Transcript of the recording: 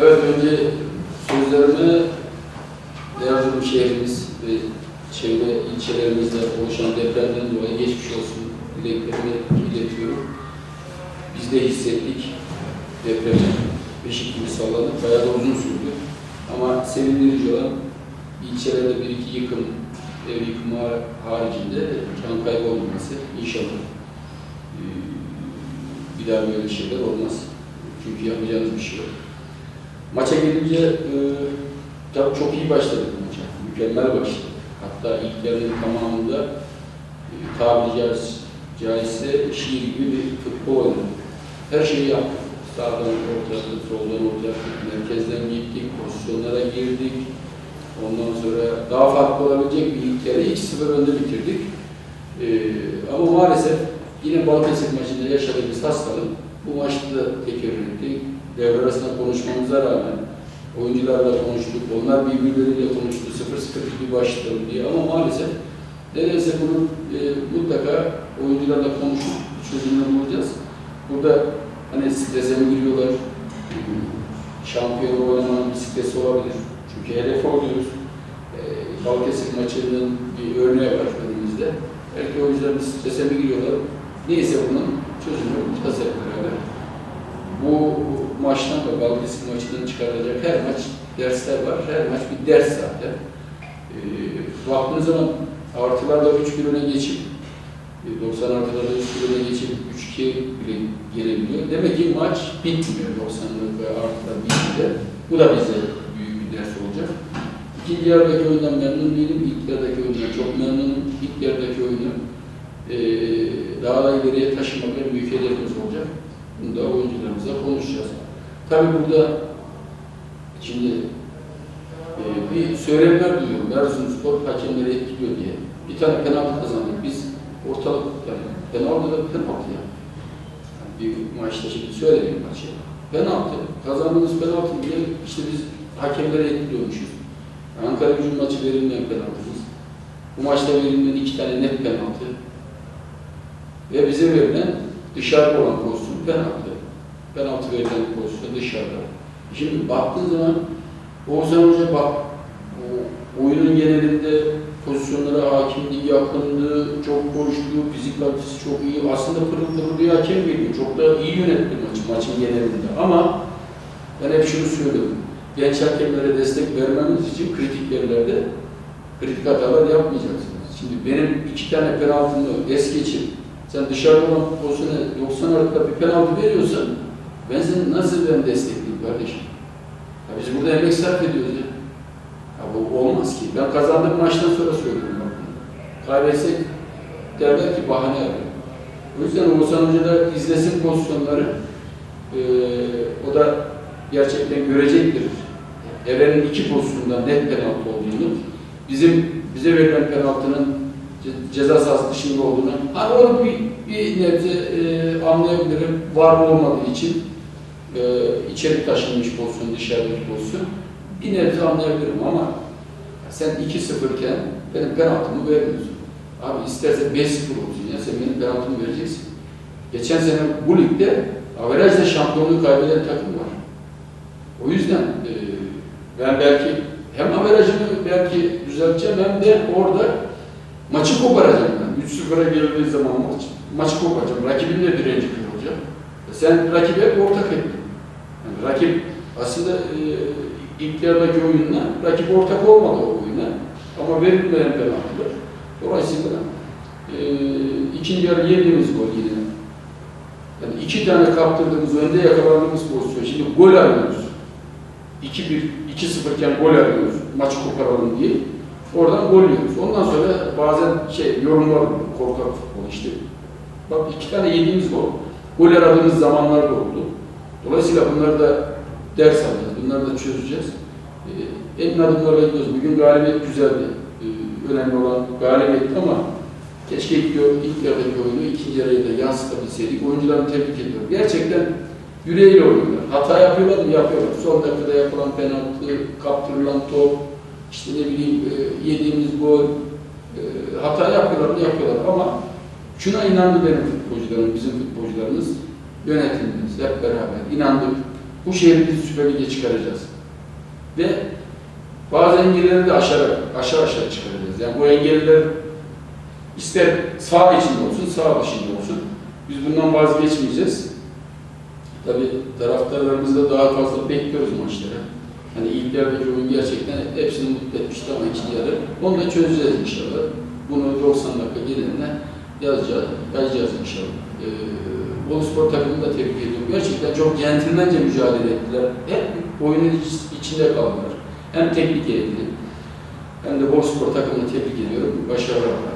Evet, önce sözlerimi Erzurum şehrimiz ve çevre ilçelerimizde oluşan depremden dolayı geçmiş olsun dileklerimi iletiyorum. Biz de hissettik depremi. Beşik gibi sallandık. Bayağı da uzun sürdü. Ama sevindirici olan ilçelerde bir iki yıkım, ev yıkımı haricinde can kaybı olmaması inşallah. Ee, Bir daha böyle şeyler olmaz. Çünkü yapacağımız bir şey yok. Maça gelince e, tabii çok iyi başladık maça. Mükemmel başladık. Hatta ilk yarının tamamında e, tabiri caiz, caizse şiir gibi bir futbol oynadık. Her şeyi yaptık. Sağdan ortaya, soldan ortaya, merkezden gittik, pozisyonlara girdik. Ondan sonra daha farklı olabilecek bir ilk yarı 2-0 önde bitirdik. E, ama maalesef yine Balıkesir maçında yaşadığımız hastalık bu maçta da tekrar ettik. Devre arasında konuşmamıza rağmen oyuncularla konuştuk, onlar birbirleriyle konuştu, 0-0 gibi başladı diye ama maalesef neredeyse bunu e, mutlaka oyuncularla konuşup çözümünü bulacağız. Burada hani strese mi giriyorlar, şampiyon oynamanın bir stresi olabilir. Çünkü hedef oluyoruz. E, Balıkesir maçının bir örneği var önümüzde. Belki oyuncular bir strese mi giriyorlar? Neyse bunun çözümünü bulacağız hep beraber. Bu maçtan da Balıkesir maçından çıkarılacak her maç dersler var. Her maç bir ders zaten. E, baktığınız zaman artılarla 3-1 öne geçip e, 90 artılarda 3-1 öne geçip 3-2 bile gelebiliyor. Demek ki maç bitmiyor 90'lık ve artılar bitmiyor. Bu da bize büyük bir ders olacak. İkinci yarıdaki oyundan memnun değilim. İlk yarıdaki oyundan çok memnunum. İlk yarıdaki oyunu e, daha da ileriye taşımak en büyük hedefimiz olacak. Bunu da oyuncularımızla konuşacağız. Tabii burada şimdi e, bir söylemler duyuyorum. Erzurumspor hakemleri etkiliyor diye. Bir tane penaltı kazandık. Biz ortalık yani penaltı da penaltı yani. yani bir maçta şimdi söylemeyeyim maçı. Penaltı. Kazandığımız penaltı bile işte biz hakemlere etkiliyormuşuz. Ankara gücü maçı verilmeyen penaltımız. Bu maçta verilmeyen iki tane net penaltı. Ve bize verilen dışarıda olan pozisyon penaltı. Penaltı verilen pozisyon dışarıda. Şimdi baktığın zaman Oğuzhan Hoca bak oyunun genelinde pozisyonlara hakimdi, yakındı, çok koştu, fizik kalitesi çok iyi. Aslında pırıl pırıl bir hakem geliyor. Çok da iyi yönetti maçı, maçın genelinde. Ama ben hep şunu söylüyorum. Genç hakemlere destek vermemiz için kritik yerlerde kritik hatalar yapmayacaksınız. Şimdi benim iki tane penaltımı es geçip sen dışarıda olan pozisyona 90 artıda bir penaltı veriyorsan ben seni nasıl ben destekleyeyim kardeşim? Ya biz burada emek sarf ediyoruz ya. Ya bu olmaz ki. Ben kazandığım maçtan sonra söylüyorum bak. Kaybetsek derler ki bahane arıyor. O yüzden Oğuzhan Hoca da izlesin pozisyonları. Ee, o da gerçekten görecektir. Eren'in iki pozisyonundan net penaltı olduğunu, bizim bize verilen penaltının ceza sahası dışında olduğunu, hani onu bir, bir nebze e, anlayabilirim. Var olmadığı için e, içeri taşınmış pozisyon, dışarıdaki pozisyon. Bir nebze anlayabilirim ama sen 2-0 iken benim penaltımı vermiyorsun. Abi isterse 5-0 olsun ya sen benim penaltımı vereceksin. Geçen sene bu ligde averajla şampiyonluğu kaybeden takım var. O yüzden e, ben belki hem averajını belki düzelteceğim hem de orada maçı koparacağım ben. 3-0'a geldiği zaman maç, maçı koparacağım. Rakibin de direnci kırılacak. E Sen rakibe ortak ettin. Yani rakip aslında e, ilk yarıdaki oyunla rakip ortak olmadı o oyuna. Ama verilmeyen penaltılar. Dolayısıyla e, ikinci yarı yediğimiz gol yine. Yani iki tane kaptırdığımız, önde yakalandığımız pozisyon. Şimdi gol arıyoruz. 2-1, 2-0 iken gol arıyoruz. Maçı koparalım diye. Oradan gol yiyoruz. Ondan sonra bazen şey yorumlar korkak futbol işte. Bak iki tane yediğimiz gol. Gol aradığımız zamanlar da oldu. Dolayısıyla bunları da ders alacağız. Bunları da çözeceğiz. Ee, emin adımlarla gidiyoruz. Bugün galibiyet güzeldi. Ee, önemli olan galibiyetti ama keşke ilk, ilk yarıdaki oyunu ikinci yarıya da yansıtabilseydik. Oyuncularımı tebrik ediyorum. Gerçekten yüreğiyle oynuyorlar. Hata yapıyorlar mı? Yapıyorlar. Son dakikada yapılan penaltı, kaptırılan top, işte ne bileyim e, yediğimiz gol, e, hata yapıyorlar mı? Yapıyorlar ama şuna inandı benim futbolcularım, bizim futbolcularımız, yönetimimiz hep beraber inandık. bu şehri biz Süper Lig'e çıkaracağız. Ve bazı engelleri de aşarak, aşağı aşağı çıkaracağız. Yani bu engeller ister sağ içinde olsun, sağ dışında olsun. Biz bundan vazgeçmeyeceğiz. Tabii taraftarlarımız da daha fazla bekliyoruz maçlara. Hani ilk yarıdaki oyun gerçekten hepsini mutlu etmişti ama ikinci yarı. Onu da çözeceğiz inşallah. Bunu 90 dakika gelinle yazacağız, yazacağız inşallah. Ee, Spor takımını da tebrik ediyorum. Gerçekten çok centilmence mücadele ettiler. Hep oyunun iç- içinde kaldılar. Hem teknik eğitim hem de Bolu Spor takımını tebrik ediyorum. Başarılar.